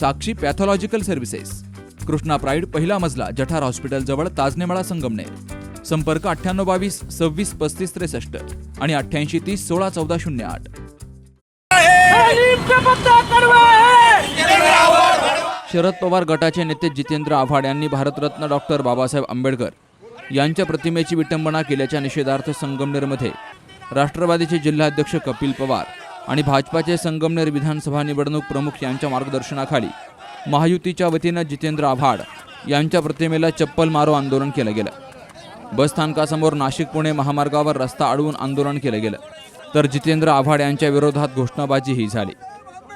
Sakshi pathological services Krishna pride पहिला मजला जठार हॉस्पिटलजवळ ताजनेमाळा संगमनेर. संपर्क अठ्ठ्याण्णव बावीस सव्वीस पस्तीस त्रेसष्ट आणि अठ्ठ्याऐंशी तीस सोळा चौदा शून्य आठ. शरद पवार गटाचे नेते जितेंद्र आव्हाड यांनी भारतरत्न डॉक्टर बाबासाहेब आंबेडकर यांच्या प्रतिमेची विटंबना केल्याच्या निषेधार्थ संगमनेरमध्ये राष्ट्रवादीचे जिल्हाध्यक्ष कपिल पवार आणि भाजपाचे संगमनेर विधानसभा निवडणूक प्रमुख यांच्या मार्गदर्शनाखाली महायुतीच्या वतीनं जितेंद्र आव्हाड यांच्या प्रतिमेला चप्पल मारो आंदोलन केलं गेलं. बस स्थानकासमोर नाशिक पुणे महामार्गावर रस्ता अडवून आंदोलन केलं गेलं. तर जितेंद्र आव्हाड यांच्या विरोधात घोषणाबाजीही झाली.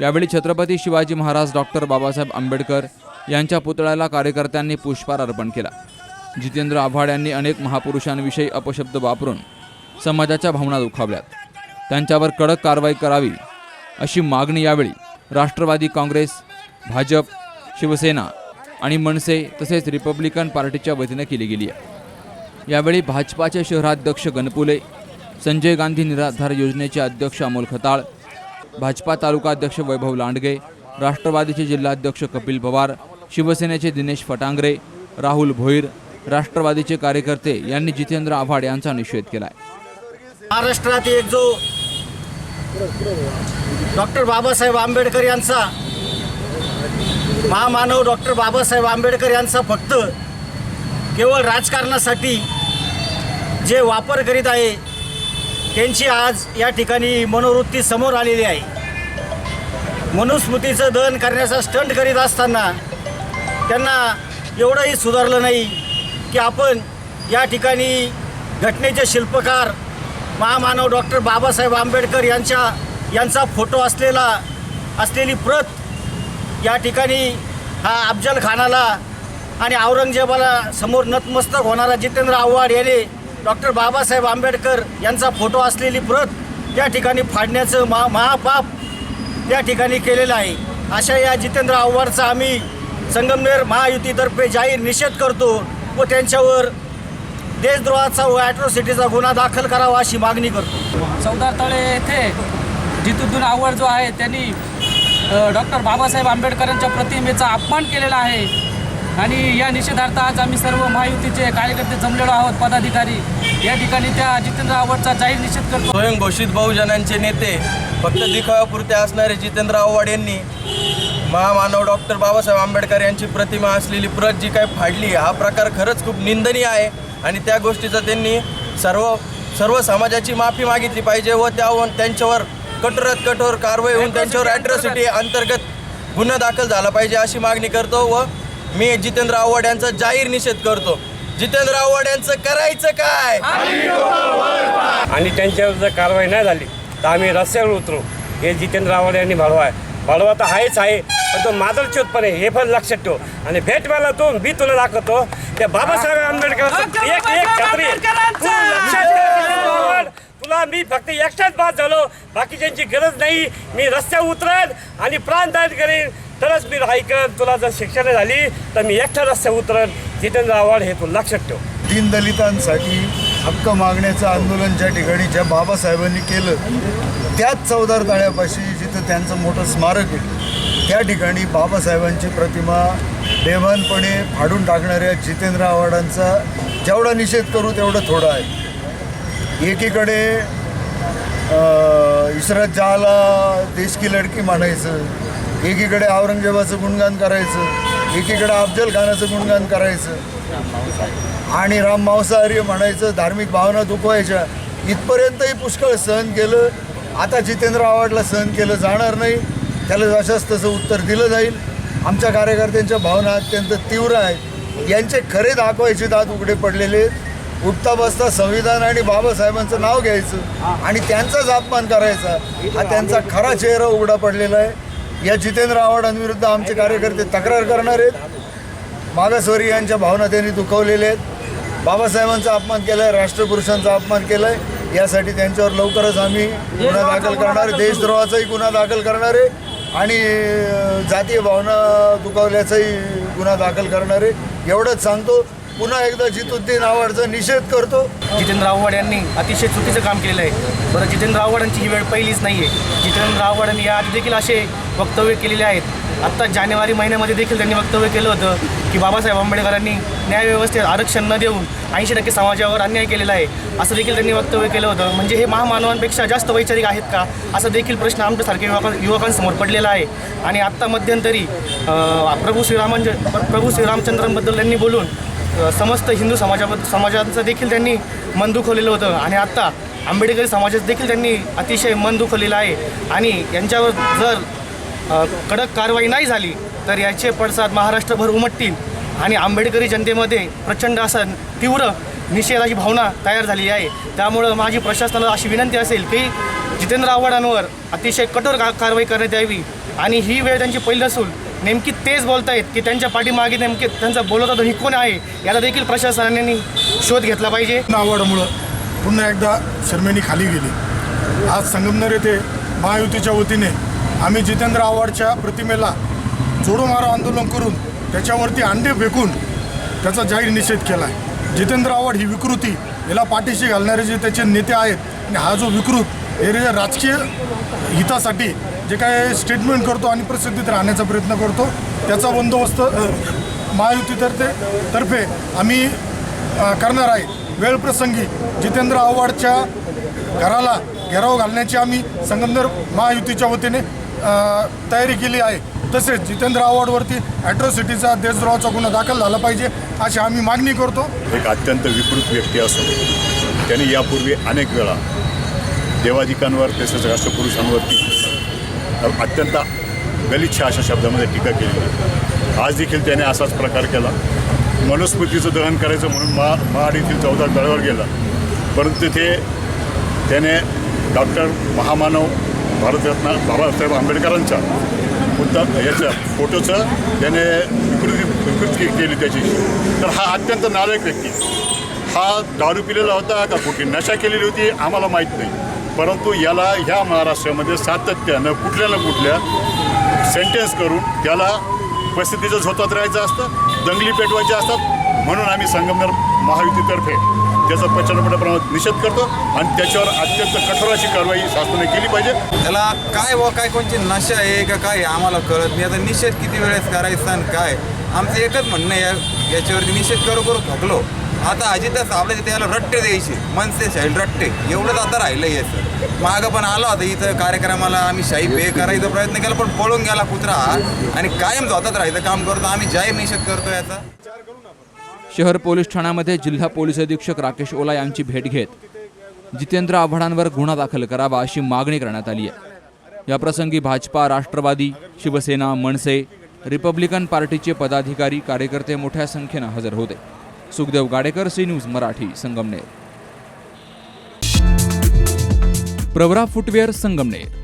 यावेळी छत्रपती शिवाजी महाराज डॉक्टर बाबासाहेब आंबेडकर यांच्या पुतळ्याला कार्यकर्त्यांनी पुष्पहार अर्पण केला. जितेंद्र आव्हाड यांनी अनेक महापुरुषांविषयी अपशब्द वापरून समाजाच्या भावना दुखावल्यात. त्यांच्यावर कडक कारवाई करावी अशी मागणी यावेळी राष्ट्रवादी काँग्रेस भाजप शिवसेना आणि मनसे तसेच रिपब्लिकन पार्टीच्या वतीनं केली गेली आहे. यावेळी भाजपाचे शहराध्यक्ष गणपुले संजय गांधी निराधार योजनेचे अध्यक्ष अमोल खताळ भाजपा तालुका अध्यक्ष वैभव लांडगे राष्ट्रवादीचे जिल्हाध्यक्ष कपिल पवार शिवसेनेचे दिनेश फटांगरे राहुल भोईर राष्ट्रवादीचे कार्यकर्ते यांनी जितेंद्र आव्हाड यांचा निषेध केलाय. महाराष्ट्रात एक जो डॉक्टर बाबासाहेब आंबेडकर यांचा महामानव डॉक्टर बाबासाहेब आंबेडकर यांचा फक्त केवळ राजकारणासाठी जे वापर करीत आहे त्यांची आज या ठिकाणी मनोवृत्ती समोर आलेली आहे. मनुस्मृतीचं दहन करण्याचा स्टंट करीत असताना त्यांना एवढंही सुधारलं नाही की आपण या ठिकाणी घटनेचे शिल्पकार महामानव डॉक्टर बाबासाहेब आंबेडकर यांच्या यांचा फोटो असलेला असलेली प्रत या ठिकाणी हा अफजल खानाला आणि औरंगजेबाला समोर नतमस्तक होणारा जितेंद्र आव्हाड याने डॉक्टर बाबासाहेब आंबेडकर यांचा फोटो असलेली प्रत या ठिकाणी फाडण्याचं महा महापाप या ठिकाणी केलेलं आहे. अशा या जितेंद्र आव्हाडचा आम्ही संगमनेर महायुतीतर्फे जाहीर निषेध करतो व त्यांच्यावर देशद्रोहाचा व ॲट्रॉसिटीचा गुन्हा दाखल करावा अशी मागणी करतो. चौदार तळे येथे जितुद्दीन आवड जो आहे त्यांनी डॉक्टर बाबासाहेब आंबेडकरांच्या प्रतिमेचा अपमान केलेला आहे. आणि या निषेधार्थ आज आम्ही सर्व महायुतीचे कार्यकर्ते जमलेलो आहोत पदाधिकारी. या ठिकाणी त्या जितेंद्र आवडचा जाहीर निषेध करतो. स्वयंघोषित बहुजनांचे नेते फक्त दिखाव्यापुरते असणारे जितेंद्र आव्हाड यांनी महामानव डॉक्टर बाबासाहेब आंबेडकर यांची प्रतिमा असलेली प्रत जी काय फाडली हा प्रकार खरंच खूप निंदनीय आहे. आणि त्या गोष्टीचं त्यांनी सर्व सर्व समाजाची माफी मागितली पाहिजे व त्यावर त्यांच्यावर कठोरात कठोर कारवाई होऊन त्यांच्यावर ॲट्रॉसिटी अंतर्गत गुन्हा दाखल झाला पाहिजे अशी मागणी करतो व मी जितेंद्र आव्हाड यांचा जाहीर निषेध करतो. जितेंद्र आव्हाड यांचं करायचं काय? आणि त्यांच्यावर जर कारवाई नाही झाली तर आम्ही रस्त्यावर उतरू. हे जितेंद्र आव्हाड यांनी भाडवा आहे भाडवा तर आहेच आहे पण तो मादरच्योतपणे हे पण लक्षात ठेव. आणि भेट मला तो मी तुला दाखवतो. त्या बाबासाहेब आंबेडकर एक एक छत्री. तुला मी फक्त एकटाच बाद झालो. बाकीच्यांची गरज नाही. मी रस्त्यावर उतरेन आणि प्राणदान करेन. तरच मी ऐकन तुला जर शिक्षण झाली तर मी एकटा रस्त्यावर उतरेन. जितेंद्र आव्हाड हे तू लक्षात ठेव. दीनदलितांसाठी हक्क मागण्याचं आंदोलन ज्या ठिकाणी ज्या बाबासाहेबांनी केलं त्याच चौदार तळ्यापाशी जिथं त्यांचं मोठं स्मारक आहे त्या ठिकाणी बाबासाहेबांची प्रतिमा बेमानपणे फाडून टाकणाऱ्या जितेंद्र आव्हाडांचा जेवढा निषेध करू तेवढं थोडं आहे. एकीकडे इशरत जहाला देश की लडकी म्हणायचं एकीकडे औरंगजेबाचं गुणगान करायचं एकीकडे अफजल खानाचं गुणगान करायचं. आणि राम मांसाहारी म्हणायचं धार्मिक भावना दुखवायच्या. इथपर्यंतही पुष्कळ सहन केलं. आता जितेंद्र आव्हाडला सहन केलं जाणार नाही. त्याला जशास तसं उत्तर दिलं जाईल. आमच्या कार्यकर्त्यांच्या भावना अत्यंत तीव्र आहेत. यांचे खरे दाखवायचे दात उघडे पडलेले आहेत. उठता बसता संविधान आणि बाबासाहेबांचं नाव घ्यायचं आणि त्यांचाच अपमान करायचा. हा त्यांचा खरा चेहरा उघडा पडलेला आहे. या जितेंद्र आव्हाडांविरुद्ध आमचे कार्यकर्ते तक्रार करणार आहेत. मागासवर्गीयांच्या भावना त्यांनी दुखवलेल्या आहेत. बाबासाहेबांचा अपमान केला आहे राष्ट्रपुरुषांचा अपमान केला आहे यासाठी त्यांच्यावर लवकरच आम्ही गुन्हा दाखल करणार. देशद्रोहाचाही गुन्हा दाखल करणार आहे. आणि जातीय भावना दुखावल्याचाही गुन्हा दाखल करणारे एवढंच सांगतो. पुन्हा एकदा जितुद्दीन आव्हाडचा निषेध करतो. जितेंद्र आव्हाड यांनी अतिशय चुकीचं काम केलेलं आहे. बरं जितेंद्र आव्हाडांची ही वेळ पहिलीच नाही आहे जितेंद्र आव्हाडांनी या याआधी देखील असे वक्तव्य केलेले आहेत. आत्ता जानेवारी महिन्यामध्ये देखील त्यांनी वक्तव्य केलं होतं की बाबासाहेब आंबेडकरांनी न्यायव्यवस्थेत आरक्षण न देऊन ऐंशी टक्के समाजावर अन्याय केलेला आहे. असं देखील त्यांनी वक्तव्य केलं होतं. म्हणजे हे महामानवांपेक्षा जास्त वैचारिक आहेत का? असा देखील प्रश्न आमच्यासारख्या युवका युवकांसमोर पडलेला आहे. आणि आत्ता मध्यंतरी प्रभू श्रीरामांच्या प्रभू श्रीरामचंद्रांबद्दल त्यांनी बोलून समस्त हिंदू समाजाबद्दल समाजाचं देखील त्यांनी मन दुखवलेलं होतं. आणि आत्ता आंबेडकरी समाजाचं देखील त्यांनी अतिशय मन दुखवलेलं आहे. आणि यांच्यावर जर कडक कारवाई नाही झाली तर याचे पडसाद महाराष्ट्रभर उमटतील आणि आंबेडकरी जनतेमध्ये प्रचंड असा तीव्र निषेधाची भावना तयार झाली आहे. त्यामुळं माझी प्रशासनाला अशी विनंती असेल की जितेंद्र आव्हाडांवर अतिशय कठोर का कारवाई करण्यात यावी आणि ही वेळ त्यांची पहिली असून नेमकी तेच बोलत आहेत की त्यांच्या पाठीमागे नेमके त्यांचा बोलवता धनी कोण आहे याला देखील प्रशासनाने शोध घेतला पाहिजे. आव्हाडामुळं पुन्हा एकदा शर्मेनी खाली गेली. आज संगमनेर येथे महायुतीच्या वतीने आम्ही जितेंद्र आव्हाडच्या प्रतिमेला जोडो मारो आंदोलन करून त्याच्यावरती अंडे फेकून त्याचा जाहीर निषेध केला आहे जितेंद्र आव्हाड ही विकृती याला पाठीशी घालणारे जे त्याचे नेते आहेत आणि हा जो विकृत हे रे- राजकीय हितासाठी जे काय स्टेटमेंट करतो आणि प्रसिद्धीत राहण्याचा प्रयत्न करतो त्याचा बंदोबस्त महायुतीतर्फे तर्फे आम्ही करणार आहे. वेळप्रसंगी जितेंद्र आव्हाडच्या घराला घेराव घालण्याची आम्ही संगमनेर महायुतीच्या वतीने तयारी केली आहे. तसेच जितेंद्र आव्हाडवरती ॲट्रॉसिटीचा देशद्रोहाचा गुन्हा दाखल झाला पाहिजे अशी आम्ही मागणी करतो. एक अत्यंत विकृत व्यक्ती असून त्यांनी यापूर्वी अनेक वेळा देवाधिकांवर तसेच राष्ट्रपुरुषांवरती अत्यंत गलिच्छ अशा शब्दामध्ये टीका केली आज देखील त्याने असाच प्रकार केला. मनुस्मृतीचं दहन करायचं म्हणून महा महाड येथील चौदा तळावर गेला. परंतु तिथे त्याने डॉक्टर महामानव भारतरत्न बाबासाहेब आंबेडकरांचा मुद्दा याच्या फोटोचं त्याने विकृती विकृती केली त्याची. तर हा अत्यंत नालायक व्यक्ती. हा दारू पिलेला होता का कुठे नशा केलेली होती आम्हाला माहीत नाही. परंतु याला ह्या महाराष्ट्रामध्ये सातत्यानं कुठल्या ना कुठल्या सेंटेन्स करून त्याला परिस्थितीचं झोतात राहायचं असतं दंगली पेटवायच्या असतात म्हणून आम्ही संगमनेर महायुतीतर्फे त्याचा प्रचंड मोठ्या प्रमाणात निषेध करतो आणि त्याच्यावर अत्यंत कठोर अशी कारवाई शासनाने केली पाहिजे. त्याला काय व काय कोणची नशा आहे का काय आम्हाला कळत नाही. आता निषेध किती वेळेस करायचा आणि काय? आमचं एकच म्हणणं आहे या याच्यावरती निषेध करू करू थकलो. आता अजितदास आपल्या तिथे त्याला रट्टे द्यायचे. मनसे शाही रट्टे. एवढंच आता राहिलं याचं मागं पण आला होता इथं कार्यक्रमाला आम्ही शाही पे करायचा प्रयत्न केला पण पळून गेला कुत्रा आणि कायम जातात राहायचं काम करतो. आम्ही जाहीर निषेध करतो याचा. शहर पोलीस ठाण्यामध्ये जिल्हा पोलीस अधीक्षक राकेश ओला यांची भेट घेत जितेंद्र आव्हाडांवर गुन्हा दाखल करावा अशी मागणी करण्यात आली आहे. याप्रसंगी भाजपा राष्ट्रवादी शिवसेना मनसे रिपब्लिकन पार्टीचे पदाधिकारी कार्यकर्ते मोठ्या संख्येनं हजर होते. Sukhdev Gadekar C news Marathi Sangamner. Pravara footwear Sangamner.